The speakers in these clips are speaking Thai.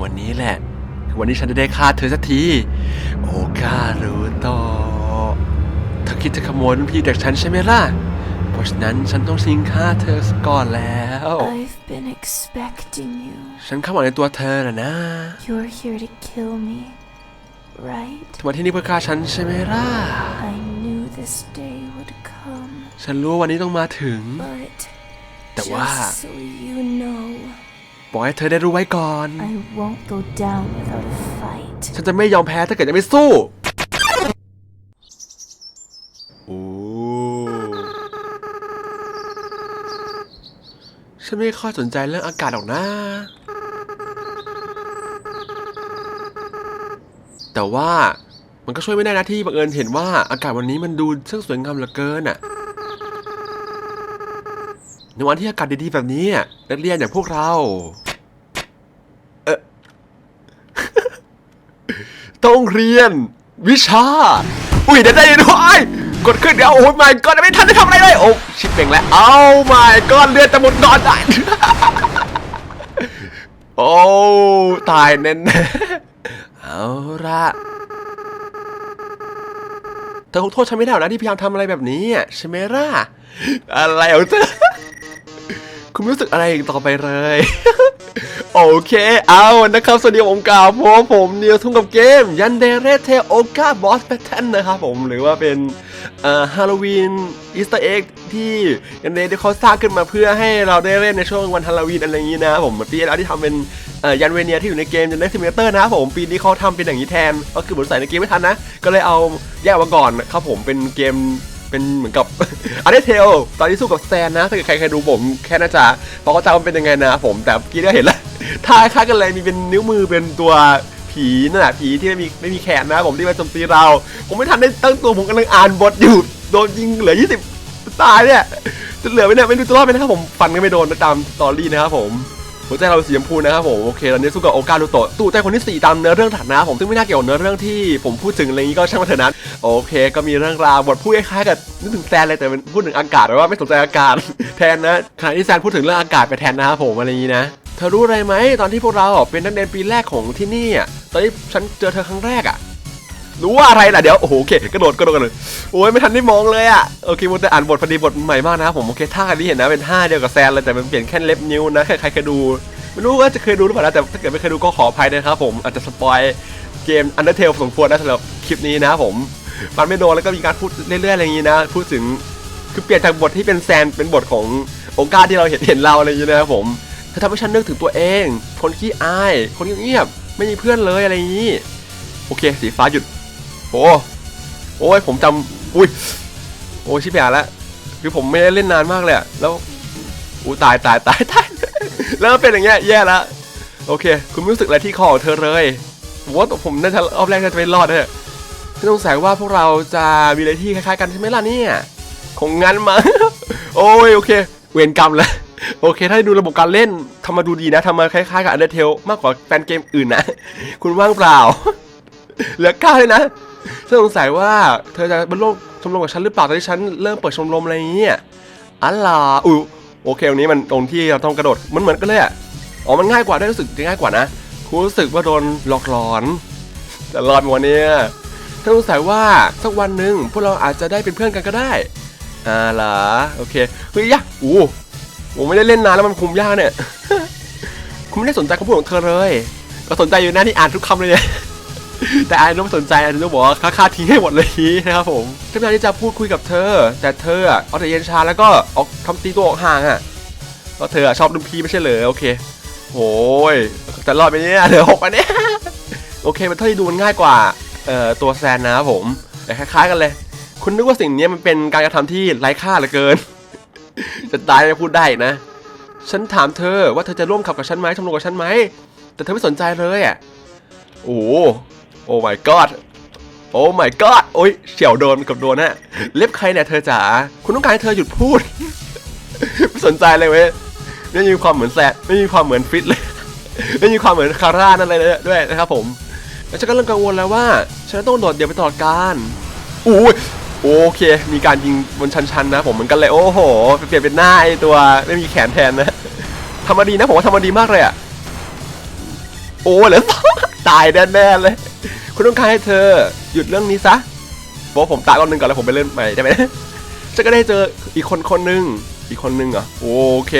วันนี้แหละคือวันนี้ฉันจะได้ฆ่าเธอสักที โอการูโตะเธอคิดจะขโมยรุ่นพี่จากฉันใช่ไหมล่ะ เพราะฉะนั้นฉันต้องชิงฆ่าเธอก่อนแล้ว I've been expecting you. ฉันเข้ามาในตัวเธอน่ะนะ You're here to kill me, right? เธอมาที่นี่เพื่อฆ่าฉันใช่ไหมล่ะ I knew this day would come, ฉันรู้ว่าวันนี้ต้องมาถึง but แต่ว่า just so you know, บอกให้เธอได้รู้ไว้ก่อน I won't go down without a fight. ฉันจะไม่ยอมแพ้ถ้าเกิดยังไม่สู้โอ้ฉันไม่ค่อยสนใจเรื่องอากาศหรอกนะ แต่ว่ามันก็ช่วยไม่ได้นะที่บังเอิญเห็นว่าอากาศวันนี้มันดูช่างสวยงามเหลือเกินอะ ในวันที่อากาศดีๆแบบนี้นักเรียนอย่างพวกเราต้องเรียน วิชา อุ้ยเดี๋ยวได้ยินด้วยกดขึ้นเดี๋ยวโอ้ยไม่ก็ไม่ทันได้ทำอะไรเลยโอ้ชิบเป่งแล้วเอาไม่ก็เลือดจะหมดนอนได้โอ้ตายแน่ๆเอาละเธอคงโทษฉันไม่ได้หรอกนะที่พยายามทำอะไรแบบนี้ใช่ไหมล่ะอะไรของเธอ คุณรู้สึกอะไรอีกต่อไปเลย โอเค เอานะครับ สวัสดีผมกาวพบผมเนียวทุ่งกับเกม ยันเดเรเทโอกาบอสแพทเทนนะครับผมหรือว่าเป็นฮาโลวีนอีสต์เอ็กที่ยันเดที่เขาสร้างขึ้นมาเพื่อให้เราได้เล่นในช่วงวันฮาโลวีนอะไรอย่างนี้นะครับผมปีแล้วที่ทำเป็นยันเวเนียที่อยู่ในเกมยันเดซิมเตอร์นะครับผมปีนี้เขาทำเป็นอย่างนี้แทน ก็คือบทใส่ในเกมไม่ทันนะ ก็เลยเอาแยกมาก่อนครับผมเป็นเกม เป็นเหมือนกับอันนี้เทลตอนที่สู้กับแซนนะ ถ้าเกิดใครเคยดูผมแค่น่าจะพอเข้าจว่ามันเป็นยังไงนะผมแต่เมื่อกี้ก็เห็นแล้วท่าคล้ากันเลยมีเป็นนิ้วมือเป็นตัวผีนั่นแหละผีที่ไม่มีไม่มีแขนนะผมที่มาโจมตีเรา ผมไม่ทันได้ตั้งตัวผมกำลังอ่านบทอยู่โดนยิงเหลือ 20 ตายเนี่ยจะเหลือไหมเนี่ยไม่รู้จะรอดไหมนะครับผมฟันก็ไม่โดนตามสตอรี่นะครับผม หัวใจเราสีชมพูนะครับผมโอเคตอนนี้สู้กับโอกาลูโตะตู่ใจคนที่สี่ตามเนื้อเรื่องถัดนะผมซึ่งไม่น่าเกี่ยวเนื้อเรื่องที่ผมพูดถึงอะไรอย่างนี้ก็ช่างมันเถอะนะโอเค ก็มีเรื่องราวบทพูดคล้ายๆกับนึกถึงแซนเลยแต่เป็นพูดถึงอากาศแต่ว่าไม่สนใจอากาศแทนนะขณะที่แซนพูดถึงเรื่องอากาศไปแทนนะครับผมอะไรอย่างนี้นะเธอรู้อะไรไหมตอนที่พวกเราเป็นนักเรียนปีแรกของที่นี่อะตอนที่ฉันเจอเธอครั้งแรกอะ รู้ว่าอะไรล่ะเดี๋ยวโอ้โหโอเคกระโดดกระโดดกันเลยโอ้ยไม่ทันได้มองเลยอะโอเคมันจะอ่านบทพอดีบทใหม่มากนะครับผมโอเคท่าอันนี้เห็นนะเป็นท่าเดียวกับแซนเลยแต่มันเปลี่ยนแค่เล็บนิ้วนะใครใครเคยดูไม่รู้ว่าจะเคยดูหรือเปล่านะแต่ถ้าเกิดไม่เคยดูก็ขออภัยนะครับผมอาจจะสปอยเกม Undertale สมควรนะสำหรับคลิปนี้นะผมฟันไม่โดนแล้วก็มีการพูดเรื่อยๆอะไรอย่างนี้นะพูดถึงคือเปลี่ยนจากบทที่เป็นแซนเป็นบทขององค์การที่เราเห็นเห็นเราอะไรอย่างนี้นะครับผมเธอทำให้ฉันนึกถึงตัวเอง คนขี้อาย คนเงียบไม่มีเพื่อนเลยอะไรอย่างนี้ โอเค สีฟ้าหยุด โอ้โอ้ยผมจำอุ้ยโอ้ชิบหายแล้วคือผมไม่ได้เล่นนานมากเลยอะแล้วอู้ตายตายตายตายแล้วเป็นอย่างเงี้ยแย่แล้วโอเค คุณรู้สึกอะไรที่คอของเธอเลยว่าผมน่าจะรอบแรกน่าจะไม่รอดเลยไม่ต้องสงสัยว่าพวกเราจะมีอะไรที่คล้ายๆกันใช่ไหมล่ะเนี่ยคงงั้นมา โอ้ยโอเค เวรกรรมแล้วโอเค ถ้าดูระบบการเล่นทำมาดูดีนะทำมาคล้ายๆกับ Undertale มากกว่าแฟนเกมอื่นนะ คุณว่างเปล่า เหลือเก้าเลยนะ ฉันสงสัยว่าเธอจะมาร่วมชมรมกับฉันหรือเปล่าตอนที่ฉันเริ่มเปิดชมรมอะไรเงี้ยอัลลาอุ้ยโอเคตรงนี้มันตรงที่เราต้องกระโดดมันเหมือนกันเลยอะอ๋อมันง่ายกว่าได้รู้สึกจะง่ายกว่านะคุณรู้สึกว่าโดนหลอกหลอนแต่รอดหมดเนี่ยฉันสงสัยว่าสักวันหนึ่งพวกเราอาจจะได้เป็นเพื่อนกันก็ได้อ่าล่ะโอเคเฮ้ยยะอู้ผมไม่ได้เล่นนานแล้วมันคุมยากเนี่ยคุณไม่ได้สนใจคำพูดของเธอเลย ก็สนใจอยู่นะที่อ่านทุกคำเลยเนี่ย แต่อายน้องไม่สนใจอายน้องบอกว่าค่าค่าทิ้งให้หมดเลยนะครับผมพยายามที่จะพูดคุยกับเธอ แต่เธออะเอาแต่เย็นชาแล้วก็ออกทำตีตัวออกห่างอะก็เธอชอบรุ่นพี่ไม่ใช่เหรอโอเคโอ้ยจะรอดไปเนี่ยเหลือหกอันเนี้ยโอเคมันเท่าที่ดูมันง่ายกว่าเอ่อตัวแซนนะครับผมแต่คล้ายๆกันเลย คุณนึกว่าสิ่งนี้มันเป็นการกระทำที่ไร้ค่าเหลือเกิน จะตายไม่พูดได้นะ ฉันถามเธอว่าเธอจะร่วมขับกับฉันไหมชมรมกับฉันไหมแต่เธอไม่สนใจเลยอะโอ้ โอ้ my god โอ้ my god โอ้ยเฉียวโดนกับโดนฮะเล็บใครเนี่ยเธอจ๋าคุณต้องการให้เธอหยุดพูด ไม่สนใจเลยเว้ยไม่มีความเหมือนแซดไม่มีความเหมือนฟิตเลย ไม่มีความเหมือนคาร่านั่นเลยด้วยนะครับผมแล้วฉันก็เริ่มกังวลแล้วว่าฉันต้องโดดเดี่ยวไปตลอดการอู้ยโอเค มีการยิงบนชันๆนะ ผมเหมือนกันเลยโอ้โหเปลี่ยนเป็นหน้าไอตัวไม่มีแขนแทนนะทำมาดีนะผมว่าทำมาดีมากเลยอะโอ้เหลือตายแน่ๆเลย คุณต้องการให้เธอหยุดเรื่องนี้ซะบอกผมตายก่อนหนึ่งก่อนแล้วผมไปเล่นใหม่ได้ไหมจะก็ได้เจออีกคนคนหนึ่งอีกคนหนึ่งเหรอโอเค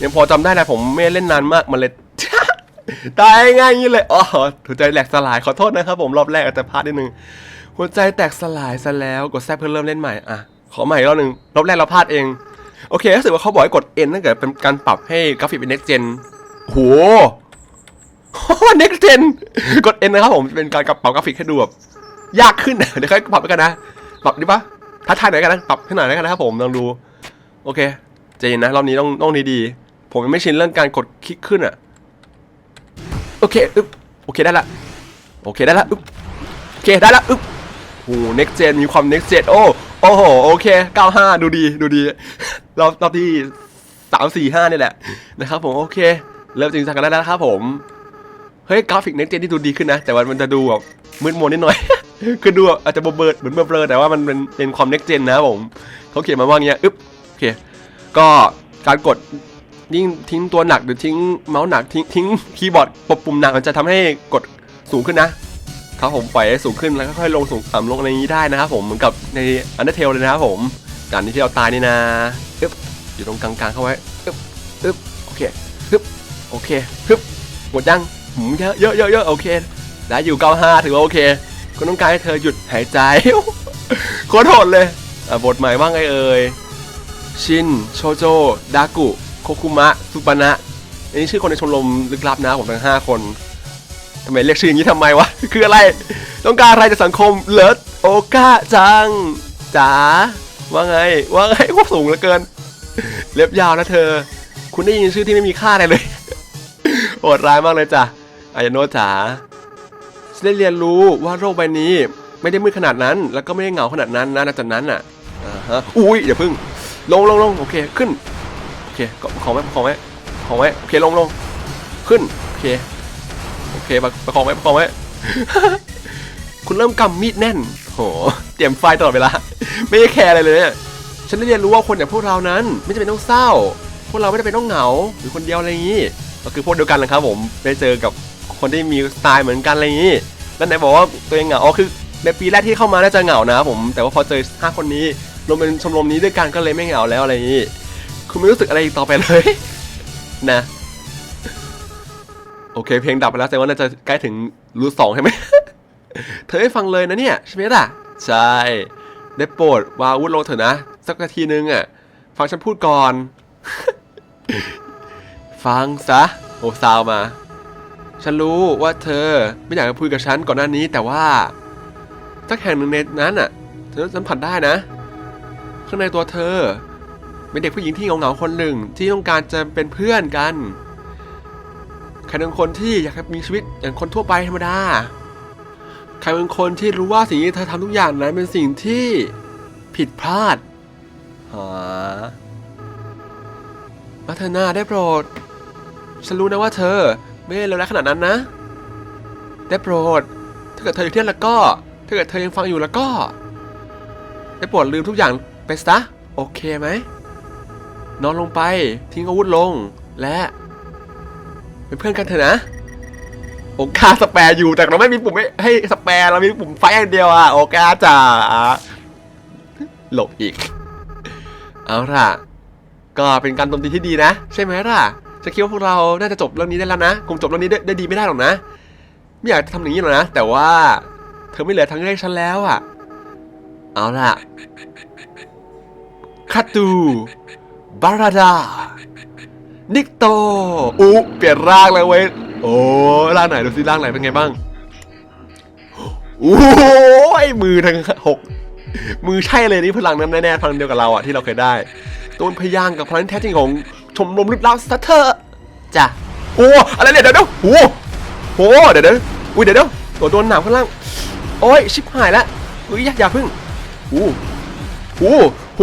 ยังพอจำได้แหละผมไม่เล่นนานมากมันเลยตายง่ายอย่างนี้เลยอ๋อหัวใจแหลกสลายขอโทษนะครับผมรอบแรกอาจจะพลาดนิดนึงหัวใจแตกสลายซะแล้วกดแซบเพื่อเริ่มเล่นใหม่อะขอใหม่อีกรอบหนึ่งรอบแรกเราพลาดเองโอเครู้สึกว่าเขาบอกให้กด N นั่นเกิดเป็นการปรับให้กราฟิกเป็น next gen โห next gen กด N นะครับผมเป็นการปรับกราฟิกให้ดูแบบยากขึ้นเดี๋ยวค่อยปรับแล้วกันนะปรับดีปะท้าทายหน่อยกันนะปรับให้หน่อยแล้วกันนะครับผมลองดู โอเคใจเย็นนะรอบนี้ต้องต้องดีๆผมยังไม่ชินเรื่องการกดคลิกขึ้นอะโอเคอึ๊บโอเคได้ละโอเคได้ละอึ๊บโอเคได้ละอึ๊บโอ้ next gen มีความ next gen โอ้โอ้โหโอเค95ดูดีดูดีรอบรอบที่3 4 5นี่แหละนะครับผมโอเค เริ่มจริงจังกันได้แล้วนะครับผม ฮ้ยกราฟิก next gen ที่ดูดีขึ้นนะ แต่ว่ามันจะดูแบบมืดมนนิดหน่อย คือดูแบบอาจจะเบลอเหมือนเบลอแต่ว่ามันเป็นเป็นความ next gen นะผมเขาเขียนมาว่าอย่างเงี้ยอึ๊บโอเคก็การกดยิ่งทิ้งตัวหนักหรือทิ้งเมาส์หนักทิ้งทิ้งคีย์บอร์ดปปุ่มหนักมันจะทำให้กดสูงขึ้นนะครับผมปล่อยให้สูงขึ้นแล้วค่อยลงสูงต่ำลงอะไรนี้ได้นะครับผมเหมือนกับใน Undertale เลยนะครับผมด่านนี้ที่เราตายนี่นะอึ๊บอยู่ตรงกลางๆเข้าไว้อึ๊บอึ๊บโอเคฮึบโอเคฮึบหมดยัง เยอะเยอะเยอะเยอะโอเคได้อยู่95ถือว่าโอเคคุณต้องการให้เธอหยุดหายใจโคตรโหดเลยบทใหม่ว่าไงเอ่ยชินโชโจดากุโคคุมะสุปนะอันนี้ชื่อคนในชมรมลึกลับนะผมทั้ง5คนทำไมเรียกชื่ออย่างนี้ทำไมวะ คืออะไร ต้องการอะไรจากสังคมเลิศโอกาจังจ๋าว่าไง ว่าไงโคตรสูงเหลือเกิน เล็บยาวนะเธอ คุณได้ยินชื่อที่ไม่มีค่าอะไรเลยโหดร้ายมากเลยจ้ะ อายโนจ๋าฉันได้เรียนรู้ว่าโรคใบนี้ไม่ได้มืดขนาดนั้น แล้วก็ไม่ได้เหงาขนาดนั้นนะหลังจากนั้นอะอ่าฮะอุ้ยเดี๋ยวพึ่ง ลงลงลงโอเคขึ้นโอเคก็ประคองไว้ประคองไว้ประคองไว้โอเคลงลงขึ้นโอเคโอเคประประคองไว้ประคองไว้คุณเริ่มกำมีดแน่นโหเตรียมไฟตลอดเวลาไม่ได้แคร์อะไรเลยเนี่ยฉันได้เรียนรู้ว่าคนอย่างพวกเรานั้น ไม่จำเป็นต้องเศร้า พวกเราไม่ได้เป็นต้องเหงาหรือคนเดียวอะไรอย่างนี้ก็คือพวกเดียวกันแหละครับ ผมได้เจอกับ คนที่มีสไตล์เหมือนกันอะไรอย่างนี้แล้วไหนบอกว่าตัวเองเหงาอ๋อคือในปีแรกที่เข้ามาน่าจะเหงานะครับผมแต่ว่าพอเจอห้าคนนี้รวมเป็นชมรมนี้ด้วยกันก็เลยไม่เหงาแล้วอะไรอย่างนี้คุณไม่รู้สึกอะไรอีกต่อไปเลย นะ โอเค เพลงดับไปแล้วแสดงว่าน่าจะใกล้ถึงรูทสองใช่ไหมเธอให้ฟังเลยนะเนี่ยใช่ไหมล่ะใช่ได้โปรดวางอาวุธลงเถอะนะ สักนาทีนึงอะ ฟังฉันพูดก่อน ฟังซะ โอ้ซาวมา ฉันรู้ว่าเธอไม่อยากจะพูดกับฉันก่อนหน้านี้แต่ว่าสักแห่งหนึ่งในนั้นอะ เธอสัมผัสได้นะ ข้างในตัวเธอเป็นเด็กผู้หญิงที่เหงาๆคนหนึ่งที่ต้องการจะเป็นเพื่อนกันใครเป็นคนที่อยากจะมีชีวิตอย่างคนทั่วไปธรรมดาใครเป็นคนที่รู้ว่าสิ่งที่เธอทำทุกอย่างนั้นเป็นสิ่งที่ผิดพลาดหามาเธอหน้าได้โปรด ฉันรู้นะว่าเธอ ไม่ได้เลวร้ายขนาดนั้นนะ ได้โปรด ถ้าเกิดเธออยู่ที่นั่นแล้วก็ ถ้าเกิดเธอยังฟังอยู่แล้วก็ ได้โปรดลืมทุกอย่างไปซะ โอเคไหม นอนลงไป ทิ้งอาวุธลง และ เป็นเพื่อนกันเถอะนะโอกาสแปรอยู่แต่เราไม่มีปุ่มให้สแปรเรามีปุ่มไฟอย่างเดียวอะโอกาจ๋าหลบอีก เอาล่ะ ก็เป็นการโจมตีที่ดีนะ ใช่ไหมล่ะ จะคิดว่าพวกเราน่าจะจบเรื่องนี้ได้แล้วนะคงจบเรื่องนี้ได้ได้ดีไม่ได้หรอกนะ ไม่อยากจะทำอย่างนี้หรอกนะ แต่ว่าเธอไม่เหลือทางให้ฉันแล้วอะเอาล่ะคาตู บาราดา นิกโตอุเปลี่ยนร่างแล้วเว้ย โอ้ร่างไหนดูสิร่างไหนเป็นไงบ้าง โอ้ยมือทั้งหกมือใช่เลยนี่พลังนั้นแน่ๆพลังเดียวกับเราอะที่เราเคยได้ตัวพยางกับพลังแท้จริงของ ชมรมลึกลับสเตอร์จ้ะโอ้อะไรเนี่ยเดี๋ยวเดี๋ยวโอ้โหเดี๋ยวเดี๋ยวอุ้ยเดี๋ยวเดี๋ยวตัวโดนหนามข้างล่างโอ้ยชิบหายแล้วอุ้ยอย่าอย่าพึ่งโอ้โหโห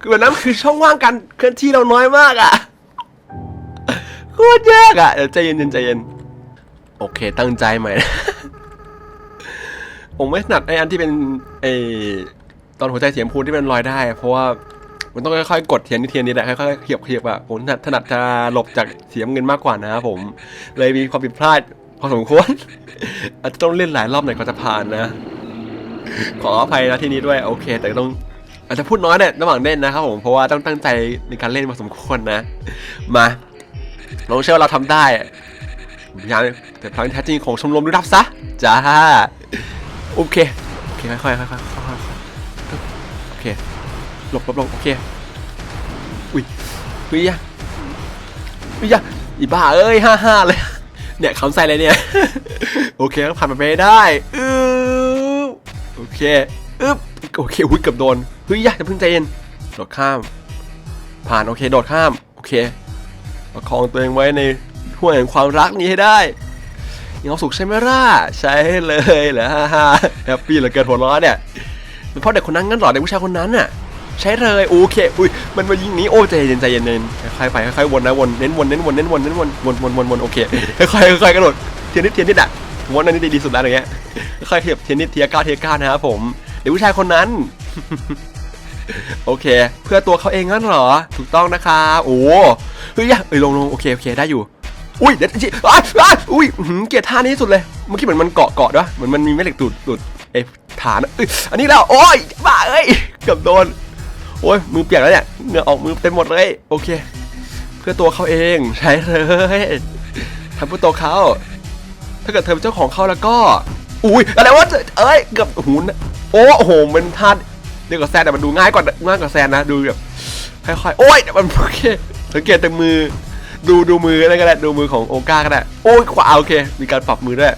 คือแบบนั้นคือช่องว่างกันเคลื่อนที่เราน้อยมากอะโคตรยากอะเดี๋ยวใจเย็นๆใจเย็นโอเคตั้งใจใหม่ผมไม่ถนัดไออันที่เป็นไอตอนหัวใจเสียมพูนที่เป็นรอยได้ เพราะว่า มันต้องค่อยๆกดเทียนนิดเทียนนิดแหละค่อยๆเขียบเขียบอะผมถนัดถนัดจะหลบจากเสียงเงินมากกว่านะครับผม เลยมีความผิดพลาดพอสมควรอาจจะต้องเล่นหลายรอบหน่อยก็จะผ่านนะ ขออภัยนะที่นี้ด้วยโอเค แต่ต้องอาจจะพูดน้อยเนี่ยระหว่างเล่นนะครับผมเพราะว่าต้องตั้งใจในการเล่นพอสมควรนะ มาลองเชื่อว่าเราทำได้พยายามแต่พลังแท้จริงของชมรมดูดับซะจ้าโอเคโอเคค่อยๆค่อยๆโอเค หลบหลบหลบโอเค อุ้ยเฮ้ยยะเฮ้ยยะอีบ้าเอ้ยห้าห้าเลย เนี่ยคำใส่เลยเนี่ย โอเคก็ผ่านมันไปได้อือโอเคอึ๊บโอเคอุ้ยเกือบโดนเฮ้ยยะจะเพิ่งใจเย็นโดดข้าม ผ่านโอเคโดดข้ามโอเคประคองตัวเองไว้ในห่วงแห่งความรักนี้ให้ได้มีควาสุขใช่ไหมล่ะใช่เลยเหรอฮ่าฮ่าแฮปปี้เหลือเกินหัวร้อนเนี่ยเป็นเพราะเด็กคนนั้นงั้นหรอเด็กผู้ชายคนนั้นน่ะ ใช่เลยโอเคอุ้ยมันมายิงนี้โอ้ใจเย็นใจเย็นเย็นค่อยๆไปค่อยๆวนนะวนเน้นวนเน้นวนเน้นวนเน้นวนวนวนวนวนโอเคค่อยๆค่อยๆกระโดดเทียนนิดเทียนนิดอะวนอันนี้ดีสุดแล้วอย่างเงี้ยค่อยเทียบเทียนนิดเทียก้าเทียก้านะครับผมเด็กผู้ชายคนนั้นโอเค เพื่อตัวเขาเองงั้นเหรอ ถูกต้องนะครับโอ้เฮ้ยเอ้ยลงลงโอเคโอเคได้อยู่ อุ้ยเดี๋ยวจิอ้าวอ้าวอุ้ยเกียดท่านี้สุดเลยเมื่อกี้เหมือนมันเกาะเกาะด้วยเหมือนมันมีแม่เหล็กตูดตูดไอ้ฐานเอ้ยอันนี้แล้วโอ้ยบ้าเอ้ยเกือบโดน โอ้ยมือเปียกแล้วเนี่ยเหงื่อออกมือเต็มหมดเลยโอเค เพื่อตัวเขาเองใช่เลยทำเพื่อตัวเขาถ้าเกิดเธอเป็นเจ้าของเขาแล้วก็ อุ้ยอะไรวะเอ้ยเกือบหูนะโอ้โหมันท่าเดียวกับแซนแต่มันดูง่ายกว่าง่ายกว่าแซนนะดูแบบค่อยๆโอ้ยมันโอเคสังเกตแต่มือดูดูมืออะไรก็ได้ดูมือของโอก้าก็ได้โอ้ยขวาโอเค มีการปรับมือด้วย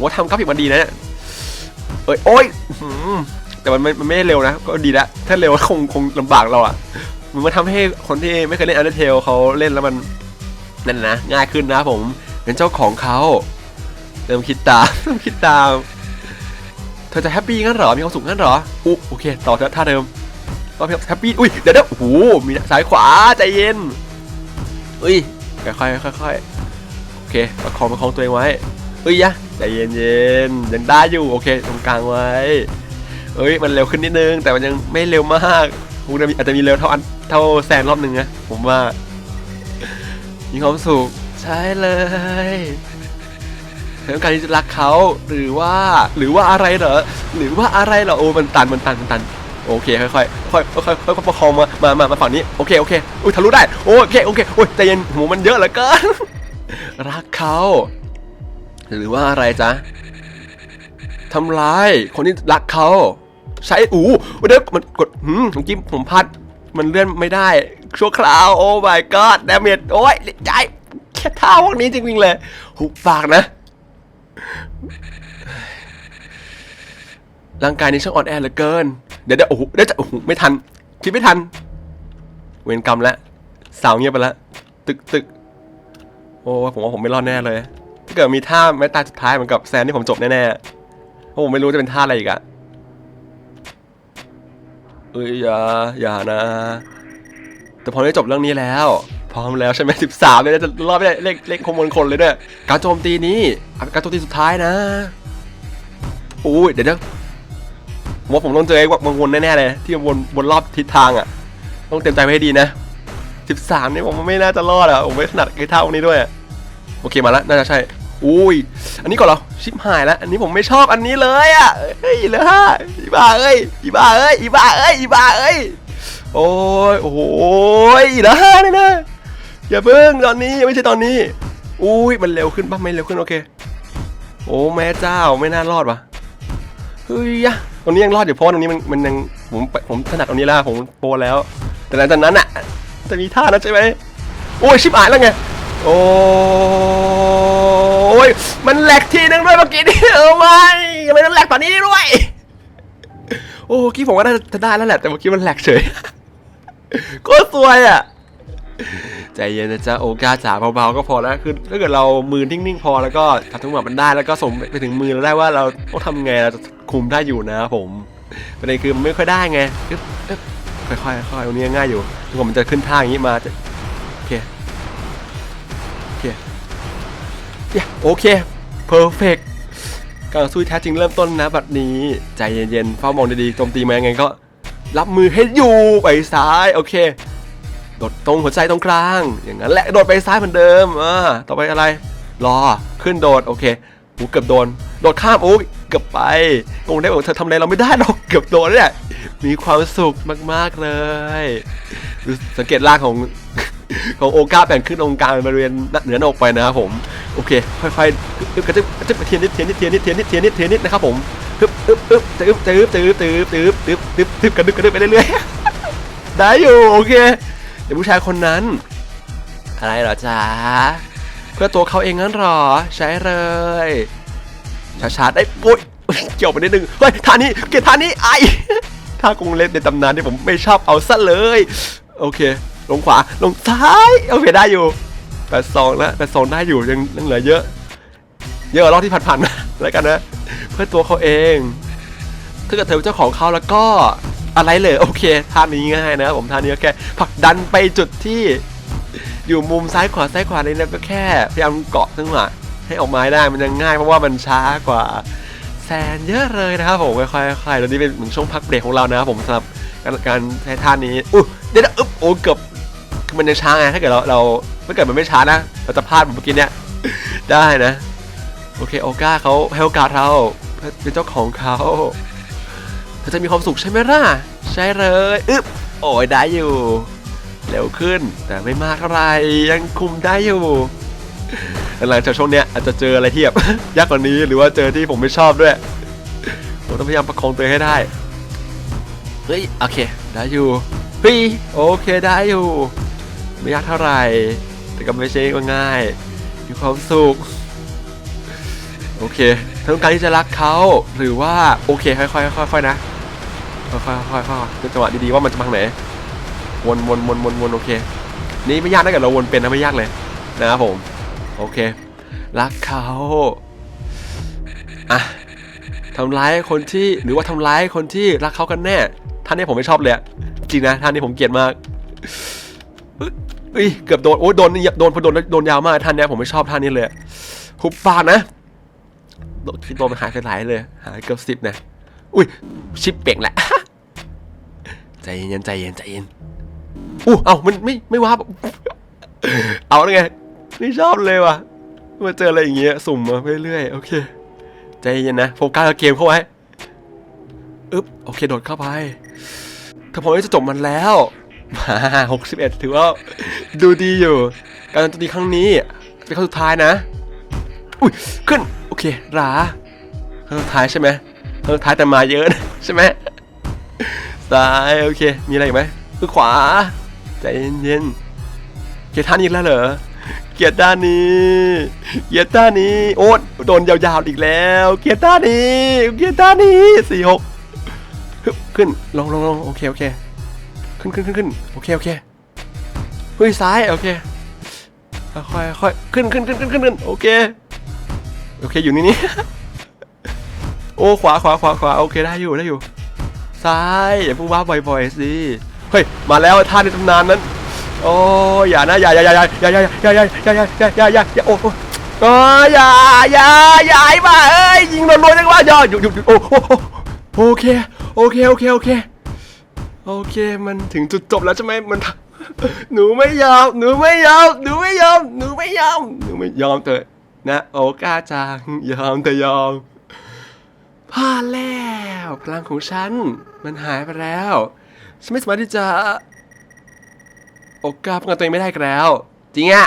ว่าทำกราฟิกมันดีนะเนี่ยเอ้ยโอ้ย แต่มันไม่มันไม่ได้เร็วนะ ก็ดีแล้วถ้าเร็วคงคงลำบากเราอะมันมาทำให้คนที่ไม่เคยเล่นอันเดอร์เทลเขาเล่นแล้วมันนั่นนะง่ายขึ้นนะผมเป็นเจ้าของเขาเริ่มคิดตามเริ่มคิดตาม เธอจะแฮปปี้งั้นเหรอ มีความสุขงั้นเหรออุ๊โอเค ต่อเถอะท่าเดิมก็แฮปปี้ อุ้ย เดี๋ยวเดี๋ยวโอ้โหมีซ้ายขวา ใจเย็น อุ้ย ค่อยค่อยๆค่อยโอเค ประคองประคองตัวเองไว้เอ้ยยะ ใจเย็นเย็นยังได้อยู่ โอเค ตรงกลางไว้ เอ้ยมันเร็วขึ้นนิดนึง แต่มันยังไม่เร็วมากคงจะมีอาจจะมีเร็วเท่าอันเท่าแซนรอบหนึ่งนะผมว่ามีความสุขใช่เลยเธอต้องการที่จะรักเขาหรือว่าหรือว่าอะไรเหรอหรือว่าอะไรเหรอโอ้มันตันมันตันมันตันโอเคค่อยๆค่อยๆค่อยๆค่อยๆประคองมามามามาฝั่งนี้โอเคโอเคอุ้ยทะลุได้โอเคโอเคโอ้ยใจเย็นหูมันเยอะเหลือเกินรักเขาหรือว่าอะไรจ๊ะทำร้ายคนที่รักเขา ใช้อูเดี๋ยวมันกดหืมเมื่อกี้ผมพลาดมันเลื่อนไม่ได้ชั่วคราวโอ้ my god ดาเมจโอ้ยใจแค่ท่าพวกนี้จริงๆเลยหุบปากนะร่างกายนี้ช่างอ่อนแอเหลือเกิน เดี๋ยวเดี๋ยวโอ้โหเดี๋ยวจะโอ้โหไม่ทัน คิดไม่ทัน เวรกรรมแล้วสาวเงียบไปแล้วตึกตึกโอ้ผมว่าผมไม่รอดแน่เลย ถ้าเกิดมีท่าแม้ตาสุดท้ายเหมือนกับแซนที่ผมจบแน่ๆเพราะผมไม่รู้จะเป็นท่าอะไรอีกอะ เอ้ยอย่าอย่านะ แต่พอได้จบเรื่องนี้แล้ว พร้อมแล้วใช่ไหมสิบสามเลยนะจะรอดไม่ได้เลขเลขคงมนคนเลยเนี่ยการโจมตีนี้การโจมตีสุดท้ายนะอุ้ยเดี๋ยวเดี๋ยวว่าผมต้องเจอไอ้วงวนแน่ๆเลย ที่วนวนรอบทิศทางอะ ต้องเตรียมใจไว้ให้ดีนะสิบสามนี่ผมไม่น่าจะรอดอะผมไม่ถนัดไอ้ท่านี้ด้วย โอเคมาแล้วน่าจะใช่ อุ้ย อันนี้ก่อนเหรอ ชิบหายแล้ว อันนี้ผมไม่ชอบอันนี้เลยอะเฮ้ยเลยฮะอีบ้าเอ้ย อีบ้าเอ้ย อีบ้าเอ้ย อีบ้าเอ้ย โอ้ย โอ้โหเหลยฮะนี่นะ อย่าเพิ่งตอนนี้ยังไม่ใช่ตอนนี้ อุ้ย มันเร็วขึ้นป่ะไม่เร็วขึ้นโอเค โอ้แม่เจ้าไม่น่ารอดว่ะ เฮ้ยยะตรงนี้ยังรอดอยู่เพราะว่าตรงนี้มันมันยังผมผมถนัดตรงนี้แล้วผมโปรแล้ว แต่หลังจากนั้นอะ จะมีท่านั้นใช่ไหมโอ้ยชิบหายแล้วไง โอ้ยมันแหลกทีนึงด้วยเมื่อกี้นี่เออไม่ไมต้องแหลกตอนนี้ด้วย โอ้เมื่อกี้ผมว่าจะได้แล้วแหละ แต่เมื่อกี้มันแหลกเฉยก็สวยอะใจเย็นนะจ๊ะโอกาจ๋าเบาๆก็พอแล้วคือถ้าเกิดเรามือนิ่งๆพอแล้วก็ทำทุกอย่างมันได้แล้วก็ส่งไปถึงมือเราได้ว่าเราต้องทำไงเราจะคุมได้อยู่นะครับผมประเด็นคือมันไม่ค่อยได้ไงค่อยๆค่อยๆตรงนี้ง่ายอยู่ทุกคนมันจะขึ้นท่าอย่างนี้มาจะโอเค โอเคเพอร์เฟกการสู้แท้จริงเริ่มต้นนะบัดนี้ ใจเย็นๆเฝ้ามองดีๆโจมตีมายังไงก็ รับมือให้อยู่ไปซ้าย โอเค โดดตรงหัวใจตรงกลาง อย่างนั้นแหละโดดไปซ้ายเหมือนเดิมอ่าต่อไปอะไร รอขึ้นโดดโอเคหูเกือบโดน โดดข้ามโอ้ยเกือบไปงงได้บอกเธอทำอะไรเราไม่ได้หรอกเกือบโดนเนี่ยมีความสุขมากๆเลย สังเกตร่างของ ของโอกาแบ่งขึ้นตรงกลางบริเวณเหนือหน้าอกไปนะครับผมโอเคค่อยๆกระจึบกระจึบเทียนนิดเทียนนิดเทียนนิดเทียนนิดเทียนนิดเทียนนิดนะครับผมอึบอึบอึบตึ๊บตึ๊บตึ๊บตึ๊บตึ๊บตึ๊บตึ๊บตึ๊บกระดึบกระดึบไปเรื่อยๆได้อยู่โอเค เดี๋ยวผู้ชายคนนั้น อะไรเหรอจ๊ะเพื่อตัวเขาเองงั้นหรอ ใช้เลยช้าๆได้ปุ๊ยเกี่ยวไปนิดนึงเฮ้ยท่านี้เกียท่านี้ไอท่ากงเล็บในตำนานที่ผมไม่ชอบเอาซะเลย โอเค ลงขวาลงซ้ายโอเคได้อยู่แปดสองแล้วแปดสองได้อยู่ยังยังเหลือเยอะ เยอะรอบที่ผ่านๆมาแล้วกันนะ เพื่อตัวเขาเอง ถ้าเกิดเธอเป็นเจ้าของเขาแล้วก็อะไรเลยโอเคท่านี้ง่ายนะผมท่านี้ก็แค่ผลักดันไปจุดที่ อยู่มุมซ้ายขวาซ้ายขวาเลยนะก็แค่พยายามเกาะจังหวะให้ออกไม้ได้มันยังง่ายเพราะว่ามันช้ากว่าแสนเยอะเลยนะครับผมค่อยๆค่อยๆตอนนี้เป็นเหมือนช่วงพักเบรกของเรานะครับผมสำหรับการการใช้ท่านี้อุ้ยเดี๋ยวนะอึ๊บโอ้เกือบ คือมันยังช้าไงถ้าเกิดเราเราถ้าเกิดมันไม่ช้านะเราจะพลาดแบบเมื่อกี้เนี้ยได้นะโอเคโอก้าเขาให้โอกาสเราเป็นเจ้าของเขาเธอจะมีความสุขใช่ไหมล่ะ ใช่เลยอึ๊บโอ้ยได้อยู่เร็วขึ้นแต่ไม่มากเท่าไหรยังคุมได้อยู่หลังจากช่วงเนี้ยอาจจะเจออะไรที่แบบยากกว่านี้หรือว่าเจอที่ผมไม่ชอบด้วยผมต้องพยายามประคองตัวให้ได้เฮ้ยโอเคได้อยู่เฮ้ยโอเคได้อยู่ ไม่ยากเท่าไหร่ แต่ก็ไม่ใช่ว่าง่าย มีความสุข โอเคต้องการที่จะรักเขาหรือว่าโอเคค่อยๆค่อยๆนะค่อยๆค่อยๆค่อยๆดูจังหวะดีๆว่ามันจะมาทางไหนวนวนวนวนวนโอเค นี่ไม่ยากถ้าเกิดเราวนเป็นนะไม่ยากเลยนะครับผม โอเค รักเขาอะทำร้ายคนที่หรือว่าทำร้ายคนที่รักเขากันแน่ท่านนี้ผมไม่ชอบเลยจริงนะท่านนี้ผมเกลียดมาก เอ้ยเอ้ยเกือบโดนโอ้ยโดนโดนพอโดนโดนยาวมากท่านเนี้ยผมไม่ชอบท่านนี้เลยหุบปากนะโดนโดนมันหายไปหลายเลยหายเกือบสิบนะอุ้ยชิปเป่งแหละใจเย็นใจเย็นใจเย็นอู้เอ้ามันไม่ไม่ว้าบเอาแล้วไงไม่ชอบเลยว่ะมาเจออะไรอย่างเงี้ยสุ่มมาเรื่อยๆโอเคใจเย็นนะโฟกัสเกมเข้าไว้อึ๊บโอเคโดดเข้าไปถ้าผมจะจบมันแล้ว มาหกสิบเอ็ดถือว่าดูดีอยู่ การโจมตีครั้งนี้เป็นครั้งสุดท้ายนะ อุ้ยขึ้น โอเคราครั้งสุดท้ายใช่ไหมครั้งสุดท้ายแต่มาเยอะนะใช่ไหมซ้ายโอเค มีอะไรอีกไหมคือขวาใจเย็นๆเกียร์ท่านี้แล้วเหรอเกียร์ด้านนี้เกียร์ด้านนี้ โอ๊ตโดนยาวๆอีกแล้ว เกียร์ด้านนี้ เกียร์ด้านนี้สี่หกขึ้นลงลงลงโอเคโอเค ขึ้นขึ้นขึ้นขึ้นโอเคโอเคเฮ้ยซ้ายโอเคค่อยค่อยขึ้นขึ้นขึ้นขึ้นขึ้นขึ้นโอเคโอเคอยู่นี่นี่โอ้ขวาขวาขวาขวาโอเคได้อยู่ได้อยู่ซ้ายอย่าพูดว่าบ่อยๆสิเฮ้ยมาแล้วท่าในตำนานนั้นโอ้อย่านะอย่าอย่าอย่าอย่าอย่าอย่าอย่าอย่าอย่าอย่าอย่าอย่าอย่าโอ้โอ้อย่าอย่าอย่าไอ้บ้าเอ้ยยิงรัวๆจังวะอย่าหยุดหยุดหยุดโอโอ้โอเคโอเคโอเคโอเค โอเคมันถึงจุดจบแล้วใช่ไหมมัน หนูไม่ยอมหนูไม่ยอมหนูไม่ยอมหนูไม่ยอมหนูไม่ยอมเถอะนะโอกาจังยอมแต่ยอมพลาดแล้วพลังของฉัน มันหายไปแล้วฉันไม่สามารถที่จะ โอกาป้องกันตัวเองไม่ได้แล้ว จริงอะ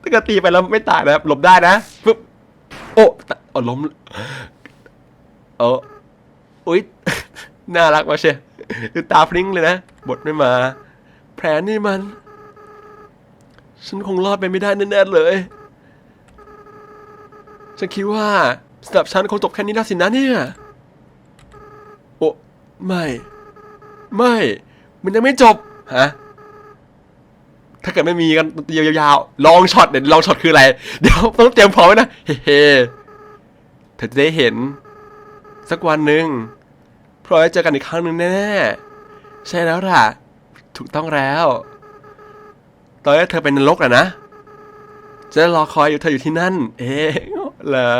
ถ้ากตีไปแล้วไม่ตายนะหลบได้นะปึ๊บโอ้ตะอ๋อล้มเอออุ๊ยน่ารักมาเชีย คือตาพริ้งเลยนะ บทไม่มา แผลนี่มัน ฉันคงรอดไปไม่ได้แน่ๆเลย ฉันคิดว่าสำหรับฉันคงจบแค่นี้แล้วสินะเนี่ย โอ้ไม่ ไม่ มันยังไม่จบ ฮะ ถ้าเกิดไม่มีกันยาวๆลองช็อตเดี๋ยวลองช็อตคืออะไร เดี๋ยวต้องเตรียมพร้อมไว้นะ เฮ้เธอจะได้เห็น สักวันหนึ่ง พราะจะเจอกันอีกครั้งหนึ่งแน่ๆ ใช่แล้วล่ะ ถูกต้องแล้ว ตอนนี้เธอเป็นนรกอะนะ จะรอคอยอยู่เธออยู่ที่นั่น เอ๊ะเหรอ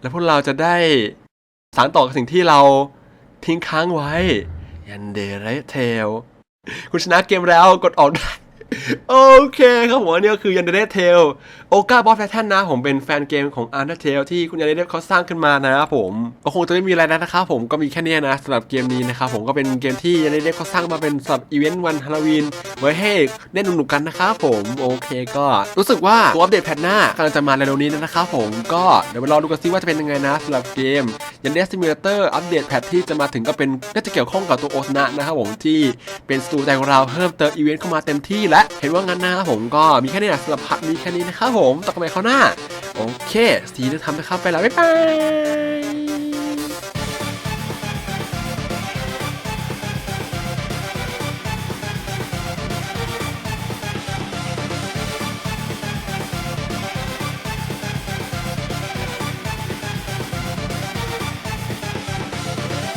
แล้วพวกเราจะได้สารต่อกับสิ่งที่เราทิ้งค้างไว้ ยันเดรเทล คุณชนะเกมแล้วกดออกได้ โอเคครับผมอันนี้ก็คือยันเดรเทลโอกาบอสแพทเทิร์นนะ ผมเป็นแฟนเกมของอันเดอร์เทลที่คุณยันเดเรเขาสร้างขึ้นมานะครับผม ก็คงจะไม่มีอะไรแล้วนะครับผมก็มีแค่นี้นะสำหรับเกมนี้นะครับผมก็เป็นเกมที่ยันเดเรเขาสร้างมาเป็นสำหรับอีเวนต์วันฮาโลวีนไว้ให้เล่นสนุกๆกันนะครับผมโอเคก็รู้สึกว่าตัวอัปเดตแพทหน้ากำลังจะมาเร็วๆนี้นะครับผมก็เดี๋ยวไปรอดูกันซิว่าจะเป็นยังไงนะสำหรับเกมยันเดซิมูเลเตอร์อัปเดตแพทที่จะมาถึงก็เป็นน่าจะเกี่ยวข้องกับตัวโอซนะนะครับผมที่เป็นสตูใจของเราเพิ่มเติมอีเวนต์เข้ามาเต็มที่และเห็นว่างั้นนะครับผมก็มีแค่นี้แหละสำหรับพัทมีแค่นี้นะครับผมตกันไปข้างหน้า โอเค สีนึงทำนะครับ ไปแล้ว บ๊ายบาย